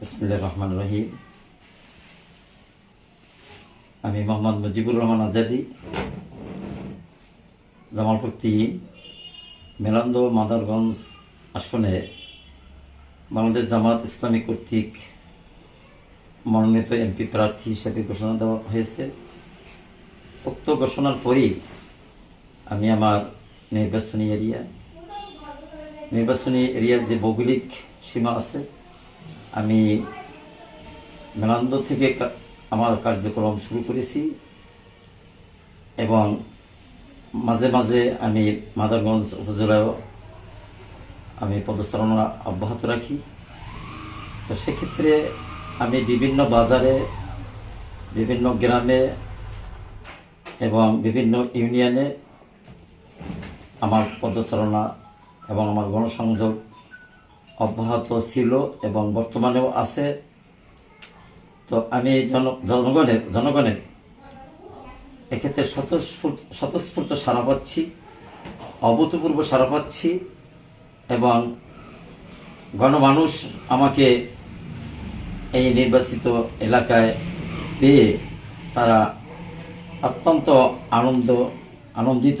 বিসমুল্লাহ রহমান রহিম। আমি মোহাম্মদ মুজিবুর রহমান আজাদি, জামালপুর তিন, মেলান্দ, মাদারগঞ্জ আসনে বাংলাদেশ জামাত ইসলামী কর্তৃক মনোনীত এমপি প্রার্থী হিসেবে ঘোষণা দেওয়া হয়েছে। উক্ত ঘোষণার পরই আমি আমার নির্বাচনী এরিয়া, নির্বাচনী এরিয়ার যে ভৌগোলিক সীমা আছে আমি মেলান্দ থেকে আমার কার্যক্রম শুরু করেছি এবং মাঝে মাঝে আমি মাদারগঞ্জ উপজেলায়ও আমি পদচারণা অব্যাহত রাখি। তো সেক্ষেত্রে আমি বিভিন্ন বাজারে, বিভিন্ন গ্রামে এবং বিভিন্ন ইউনিয়নে আমার পদচারণা এবং আমার গণসংযোগ অব্যাহত ছিল এবং বর্তমানেও আছে। তো আমি জন জনগণের জনগণের এক্ষেত্রে স্বতঃস্ফূর্ত স্বতঃস্ফূর্ত সারা পাচ্ছি, অভূতপূর্ব সারা পাচ্ছি এবং গণমানুষ আমাকে এই নির্বাচিত এলাকায় পেয়ে তারা অত্যন্ত আনন্দ, আনন্দিত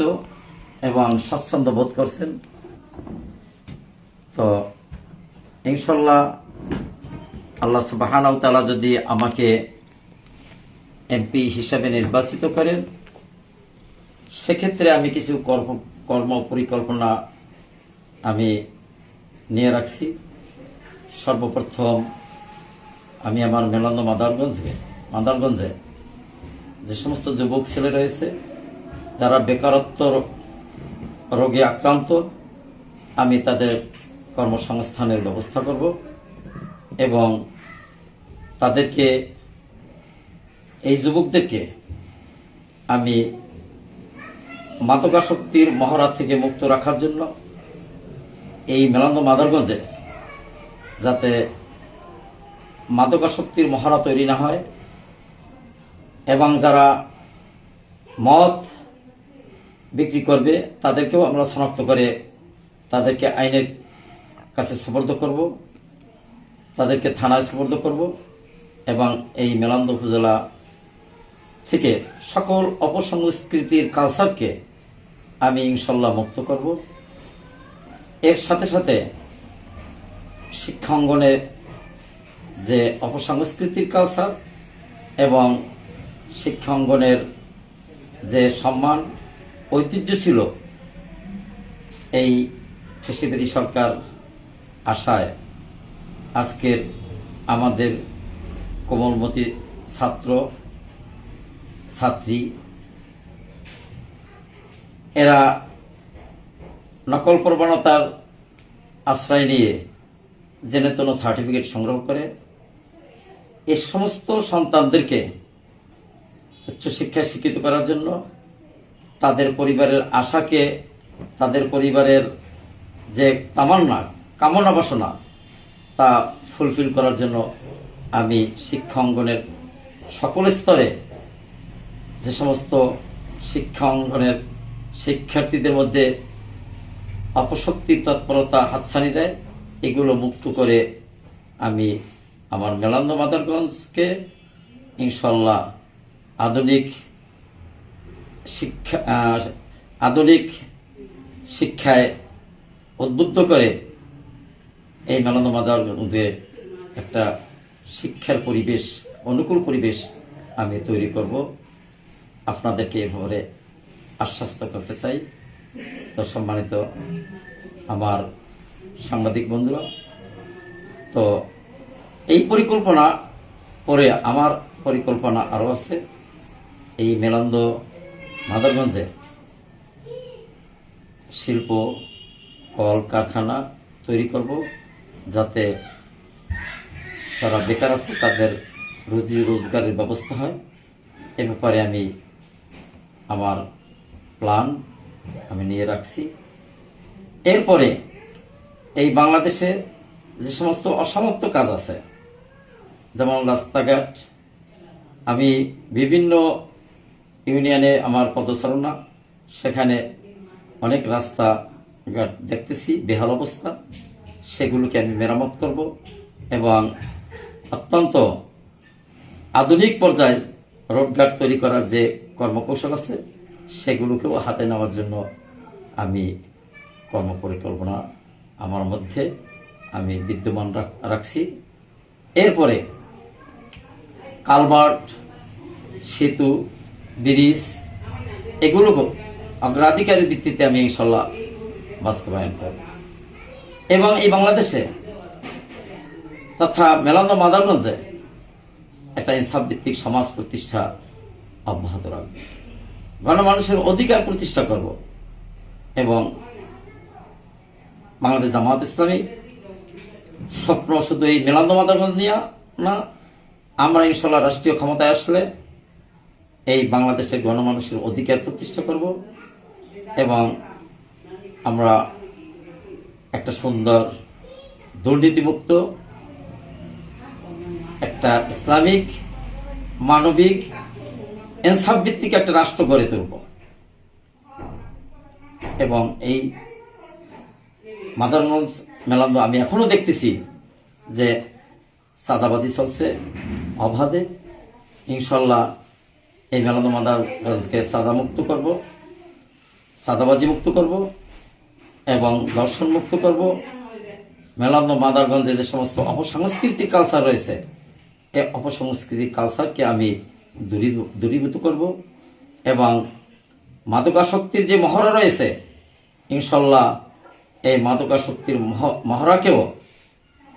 এবং স্বাচ্ছন্দ্য বোধ করছেন। তো ইনশাল্লাহ আল্লাহ সুবাহানাউ তাআলা যদি আমাকে এমপি হিসাবে নির্বাচিত করেন, সেক্ষেত্রে আমি কিছু কর্ম কর্ম পরিকল্পনা আমি নিয়ে রাখছি। সর্বপ্রথম আমি আমার মেলন্দ মাদারগঞ্জে মাদারগঞ্জে যে সমস্ত যুবক ছেলে রয়েছে, যারা বেকারত্ব রোগে আক্রান্ত, আমি তাদের কর্মসংস্থানের ব্যবস্থা করব এবং তাদেরকে, এই যুবকদেরকে আমি মাদকাসক্তির মহড়া থেকে মুক্ত রাখার জন্য এই মেলান্দ মাদারগঞ্জে যাতে মাদকাসক্তির মহড়া তৈরি না হয় এবং যারা মদ বিক্রি করবে তাদেরকেও আমরা শনাক্ত করে তাদেরকে আইনের কাছে সুপর্দ করব, তাদেরকে থানায় সুপর্দ করব এবং এই মেলান্দ উপজেলা থেকে সকল অপসংস্কৃতির কালচারকে আমি ইনশাল্লাহ মুক্ত করব। এর সাথে সাথে শিক্ষা অঙ্গনে যে অপসংস্কৃতির কালচার এবং শিক্ষা অঙ্গনের যে সম্মান, ঐতিহ্য ছিল, এই ফেসিবাদী সরকার আশায় আজকের আমাদের কোমলমতি ছাত্র, ছাত্রী, এরা নকল প্রবণতার আশ্রয় নিয়ে জেনে তেন সার্টিফিকেট সংগ্রহ করে। এ সমস্ত সন্তানদেরকে উচ্চশিক্ষায় শিক্ষিত করার জন্য তাদের পরিবারের আশাকে, তাদের পরিবারের যে তামান্না কামনা বাসনা তা ফুলফিল করার জন্য আমি শিক্ষা অঙ্গনের সকল স্তরে যে সমস্ত শিক্ষা অঙ্গনের শিক্ষার্থীদের মধ্যে অপশক্তির তৎপরতা হাতছানি দেয়, এগুলো মুক্ত করে আমি আমার মেলান্দ মাদারগঞ্জকে ইনশাল্লাহ আধুনিক শিক্ষা আধুনিক শিক্ষায় উদ্বুদ্ধ করে এই মেলান্দ মাদারগঞ্জে একটা শিক্ষার পরিবেশ, অনুকূল পরিবেশ আমি তৈরি করব। আপনাদেরকে এভাবে আশ্বস্ত করতে চাই। তো সম্মানিত আমার সাংবাদিক বন্ধুরা, তো এই পরিকল্পনা পরে আমার পরিকল্পনা আরও আছে। এই মেলান্দ মাদারগঞ্জে শিল্প কল কারখানা তৈরি করব। যাতে যারা বেকার আছে, তাদের রুজি রোজগারের ব্যবস্থা হয়। এ ব্যাপারে আমি আমার প্ল্যান আমি নিয়ে রাখছি। এরপরে এই বাংলাদেশে যে সমস্ত অসমাপ্ত কাজ আছে, যেমন রাস্তাঘাট, আমি বিভিন্ন ইউনিয়নে আমার পদচারণা, সেখানে অনেক রাস্তাঘাট দেখতেছি, বেহাল অবস্থা। সেগুলোকে আমি মেরামত করব এবং অত্যন্ত আধুনিক পর্যায়ে রোডঘাট তৈরি করার যে কর্মকৌশল আছে, সেগুলোকেও হাতে নেওয়ার জন্য আমি কর্মপরিকল্পনা আমার মধ্যে আমি বিদ্যমান রাখ- রাখছি। এরপরে কালভার্ট সেতু, ব্রিজ এগুলোকে অগ্রাধিকারের ভিত্তিতে আমি ইনশাল্লাহ বাস্তবায়ন করব। এবং এই বাংলাদেশে তথা মেলান্দ মাদারগঞ্জে একটা ইনসাফ ভিত্তিক সমাজ প্রতিষ্ঠা অব্যাহত রাখবে। গণমানুষের অধিকার প্রতিষ্ঠা করব এবং বাংলাদেশ জামাত ইসলামী স্বপ্ন শুধু এই মেলান্দ মাদারগঞ্জ নিয়ে না, আমরা ইনশাল্লাহ রাষ্ট্রীয় ক্ষমতায় আসলে এই বাংলাদেশের গণমানুষের অধিকার প্রতিষ্ঠা করব এবং আমরা একটা সুন্দর দুর্নীতিমুক্ত, একটা ইসলামিক, মানবিক ইনসাফ ভিত্তিক একটা রাষ্ট্র গড়ে তুলব। এবং এই মাদারগঞ্জ মেলান্দ আমি এখনও দেখতেছি যে সাদাবাজি চলছে, অবাধে। ইনশাল্লাহ এই মেলান্দ মাদারগঞ্জকে সাদা মুক্ত করব সাদাবাজি মুক্ত করব। এবং দর্শন মুক্ত করব। মেলান্দ মাদারগঞ্জে যে সমস্ত অপসাংস্কৃতিক কালচার রয়েছে এই অপসংস্কৃতিক কালচারকে আমি দূরী- দূরীভূত করব এবং মাদকাসক্তির যে মহড়া রয়েছে, ইনশাল্লাহ এই মাদকাসক্তির মহ- মহড়াকেও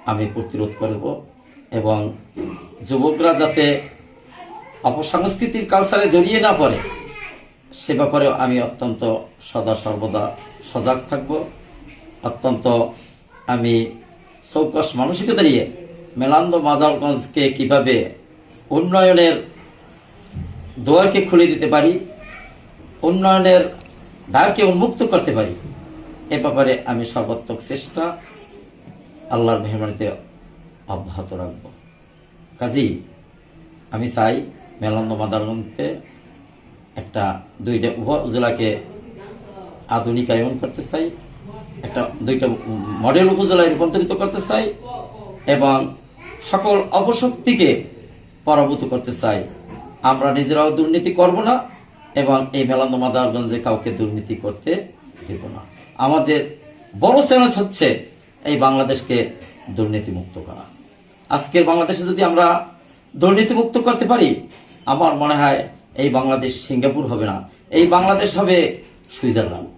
আমি প্রতিরোধ করব এবং যুবকরা যাতে অপসংস্কৃতির কালচারে জড়িয়ে না পড়ে সে ব্যাপারে আমি অত্যন্ত সদা সর্বদা সজাগ থাকব। অত্যন্ত আমি চৌকস মানসিকতা নিয়ে মেলান্দ মাজারগঞ্জকে কীভাবে উন্নয়নের দুয়ারকে খুলে দিতে পারি, উন্নয়নের দ্বারকে উন্মুক্ত করতে পারি, এ ব্যাপারে আমি সর্বাত্মক চেষ্টা আল্লাহর মেহমানিতে অব্যাহত রাখব। কাজী, আমি চাই মেলান্দ মাদারগঞ্জকে একটা দুইটা উপজেলাকে আধুনিকায়ন করতে চাই, একটা দুইটা মডেল উপজেলায় রূপান্তরিত করতে চাই, এবং সকল অপশক্তিকে পরাভূত করতে চাই। আমরা নিজেরাও দুর্নীতি করব না, এবং এই মেলান্দ মাদারগঞ্জে কাউকে দুর্নীতি করতে দেব না। আমাদের বড় চ্যালেঞ্জ হচ্ছে এই বাংলাদেশকে দুর্নীতি মুক্ত করা। আজকের বাংলাদেশে যদি আমরা দুর্নীতি মুক্ত করতে পারি, আমার মনে হয় এই বাংলাদেশ সিঙ্গাপুর হবে না, এই বাংলাদেশ হবে সুইজারল্যান্ড।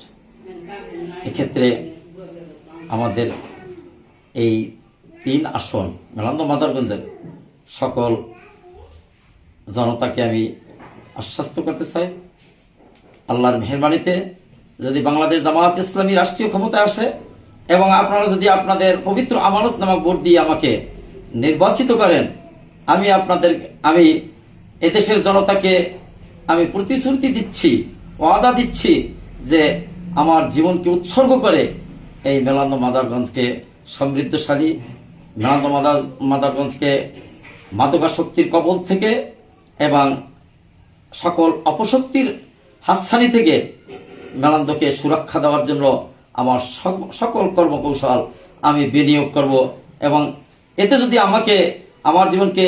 এক্ষেত্রে আমাদের এই তিন আসন, মেলান্দ, মাদারগঞ্জের সকল জনতাকে আমি আশ্বস্ত করতে চাই। আল্লাহর মেহরবানিতে যদি বাংলাদেশ জামায়াত ইসলামী রাষ্ট্রীয় ক্ষমতায় আসে এবং আপনারা যদি আপনাদের পবিত্র আমানত নামক ভোট দিয়ে আমাকে নির্বাচিত করেন, আমি আপনাদের, আমি এদেশের জনতাকে আমি প্রতিশ্রুতি দিচ্ছি, ওয়াদা দিচ্ছি যে আমার জীবনকে উৎসর্গ করে এই মেলান্দ মাদারগঞ্জকে সমৃদ্ধশালী, মেলান্দ মাদার মাদারগঞ্জকে মাদকাশক্তির কবল থেকে এবং সকল অপশক্তির হাতছানি থেকে মেলান্দকে সুরক্ষা দেওয়ার জন্য আমার সক- সকল কর্মকৌশল আমি বিনিয়োগ করব এবং এতে যদি আমাকে, আমার জীবনকে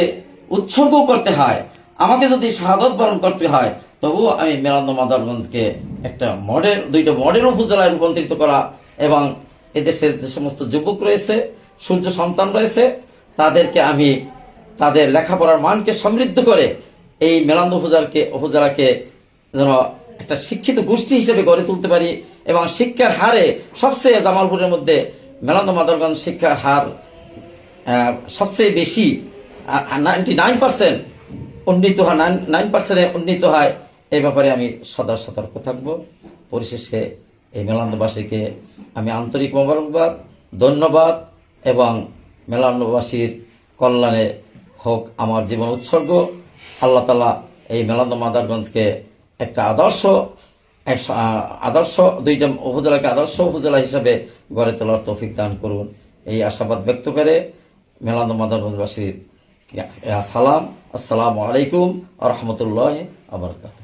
উৎসর্গ করতে হয় আমাকে যদি শাহাদত বরণ করতে হয়, তবুও আমি মেলান্দ মাদারগঞ্জকে একটা মডেল, দুইটা মডেল উপজেলায় রূপান্তরিত করা এবং এদেশের যে সমস্ত যুবক রয়েছে, সূর্য সন্তান রয়েছে, তাদেরকে আমি তাদের লেখাপড়ার মানকে সমৃদ্ধ করে এই মেলান্দ উপজেলাকে উপজেলাকে যেন একটা শিক্ষিত গোষ্ঠী হিসেবে গড়ে তুলতে পারি এবং শিক্ষার হারে সবচেয়ে জামালপুরের মধ্যে মেলান্দ মাদারগঞ্জ শিক্ষার হার সবচেয়ে বেশি নাইনটি নাইন পার্সেন্ট উন্নীত হয় নাইন নাইন পার্সেন্টে উন্নীত হয় এই ব্যাপারে আমি সদা সতর্ক থাকব। পরিশেষে এই মেলান্দবাসীকে আমি আন্তরিক মোবারকবাদ ধন্যবাদ এবং মেলান্দবাসীর কল্যাণে হোক আমার জীবন উৎসর্গ। আল্লাহ তালা এই মেলান্দ মাদারগঞ্জকে একটা আদর্শ, এক আদর্শ, দুইটা উপজেলাকে আদর্শ উপজেলা হিসাবে গড়ে তোলার তৌফিক দান করুন। এই আশাবাদ ব্যক্ত করে মেলান্দ মাদারগঞ্জবাসীর সালাম। আসসালামু আলাইকুম আ রহমতুল্লাহ আবরকাত